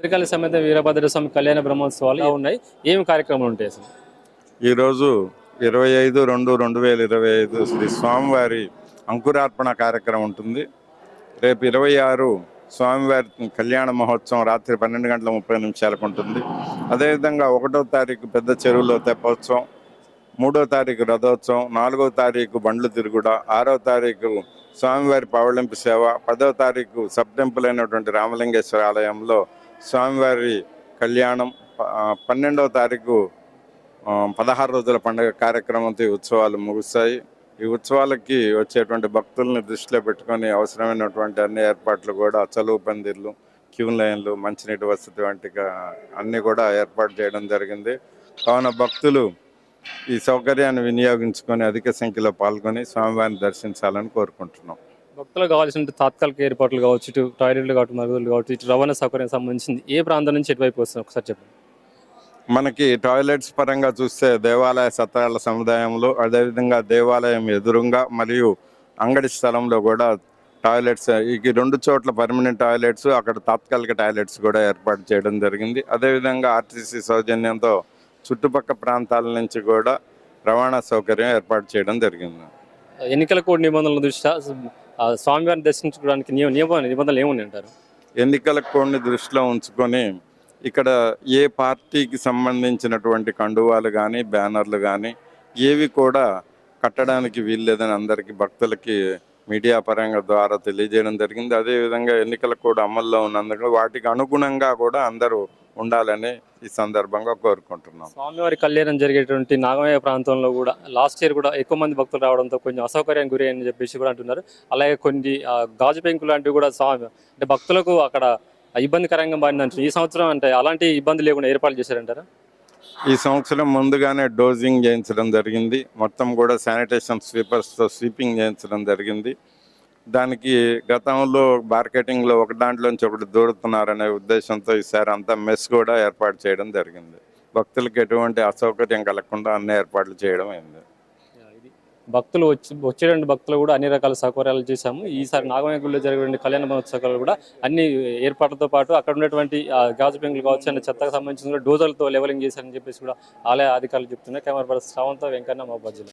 భద్రకాళి సమేత వీరభద్ర స్వామి కళ్యాణ బ్రహ్మోత్సవాలు ఉన్నాయి? ఏమి కార్యక్రమాలు ఉంటాయి అసలు? ఈరోజు ఇరవై ఐదు రెండు రెండు వేల ఇరవై ఐదు శ్రీ స్వామివారి అంకురార్పణ కార్యక్రమం ఉంటుంది. రేపు ఇరవై ఆరు స్వామివారి కళ్యాణ మహోత్సవం రాత్రి పన్నెండు గంటల ముప్పై నిమిషాలకు ఉంటుంది. అదేవిధంగా ఒకటో తారీఖు పెద్ద చెరువులో తెప్పోత్సవం మూడో తారీఖు రథోత్సవం నాలుగో తారీఖు బండ్లు తిరుగుడ ఆరో తారీఖు స్వామివారి పవళింపు సేవ పదో తారీఖు సబ్ టెంపుల్ అయినటువంటి రామలింగేశ్వర ఆలయంలో స్వామివారి కళ్యాణం పన్నెండవ తారీఖు పదహారు రోజుల పండుగ కార్యక్రమంతో ఈ ఉత్సవాలు ముగుస్తాయి. ఈ ఉత్సవాలకి వచ్చేటువంటి భక్తుల్ని దృష్టిలో పెట్టుకొని అవసరమైనటువంటి అన్ని ఏర్పాట్లు కూడా చలువు పందిర్లు క్యూ లైన్లు మంచినీటి వసతి వంటి అన్నీ కూడా ఏర్పాటు చేయడం జరిగింది. కావున భక్తులు ఈ సౌకర్యాన్ని వినియోగించుకొని అధిక సంఖ్యలో పాల్గొని స్వామివారిని దర్శించాలని కోరుకుంటున్నాం. భక్తులకు కావాల్సిన తాత్కాలిక ఏర్పాట్లు కావచ్చు ఇటు టాయిలెట్లు కావచ్చు మరుగుదొడ్లు కావచ్చు ఇటు రవాణా సౌకర్యం సంబంధించింది ఏ ప్రాంతం నుంచి ఎటువైపు వస్తుంది ఒకసారి చెప్పండి. మనకి టాయిలెట్స్ పరంగా చూస్తే దేవాలయ సత్రాల సముదాయంలో అదేవిధంగా దేవాలయం ఎదురుగా మరియు అంగడి స్థలంలో కూడా టాయిలెట్స్ ఈ రెండు చోట్ల పర్మనెంట్ టాయిలెట్స్ అక్కడ తాత్కాలిక టాయిలెట్స్ కూడా ఏర్పాటు చేయడం జరిగింది. అదేవిధంగా ఆర్టీసీ సౌజన్యంతో చుట్టుపక్కల ప్రాంతాల నుంచి కూడా రవాణా సౌకర్యం ఏర్పాటు చేయడం జరిగింది. ఎన్నికల కోడ్ నిబంధనల దృష్ట్యా స్వామివారిని దర్శించుకోవడానికి నియమ నియమ నిబంధనలు ఏమున్నాయి అంటారు? ఎన్నికల కోడ్ని దృష్టిలో ఉంచుకొని ఇక్కడ ఏ పార్టీకి సంబంధించినటువంటి కండువాలు కానీ బ్యానర్లు కానీ ఏవి కూడా కట్టడానికి వీల్లేదని అందరికీ భక్తులకి మీడియా పరంగా ద్వారా తెలియజేయడం జరిగింది. అదేవిధంగా ఎన్నికల కోడ్ అమల్లో ఉన్నందుకు వాటికి అనుగుణంగా కూడా అందరూ ఉండాలని ఈ సందర్భంగా కోరుకుంటున్నాం. స్వామివారి కళ్యాణం జరిగేటువంటి నాగమయ్య ప్రాంతంలో కూడా లాస్ట్ ఇయర్ కూడా ఎక్కువ మంది భక్తులు రావడంతో కొంచెం అసౌకర్యానికి గురి అని చెప్పేసి కూడా అంటున్నారు. అలాగే కొన్ని గాజు పెంకులు లాంటివి కూడా స్వామి అంటే భక్తులకు అక్కడ ఇబ్బందికరంగా మారిందంటారు ఈ సంవత్సరం అంటే అలాంటి ఇబ్బంది లేకుండా ఏర్పాటు చేశారంటారా? ఈ సంవత్సరం ముందుగానే డోజింగ్ చేయించడం జరిగింది. మొత్తం కూడా శానిటేషన్ స్వీపర్స్తో స్వీపింగ్ చేయించడం జరిగింది. దానికి గతంలో మార్కెటింగ్లో ఒక దాంట్లోంచి ఒకటి దూరుతున్నారనే ఉద్దేశంతో ఈసారి అంతా మెస్ కూడా ఏర్పాటు చేయడం జరిగింది. భక్తులకు ఎటువంటి అసౌకర్యం కలగకుండా అన్ని ఏర్పాట్లు చేయడం అయింది. భక్తులు వచ్చి వచ్చేటువంటి భక్తులు కూడా అన్ని రకాల సౌకర్యాలు చేశాము. ఈసారి నాగమయ్య గుడిలో కళ్యాణ మహోత్సవాలు కూడా అన్ని ఏర్పాట్లతో పాటు అక్కడ ఉన్నటువంటి గాజు పెంకులు కావచ్చు అనే చెత్తకు సంబంధించిన డోజర్లతో లెవెలింగ్ చేశారని చెప్పేసి కూడా ఆలయ అధికారులు చెప్తున్నారు. కెమెరా పర్సన్ శ్రావంతో వెంకన్న మహబాద్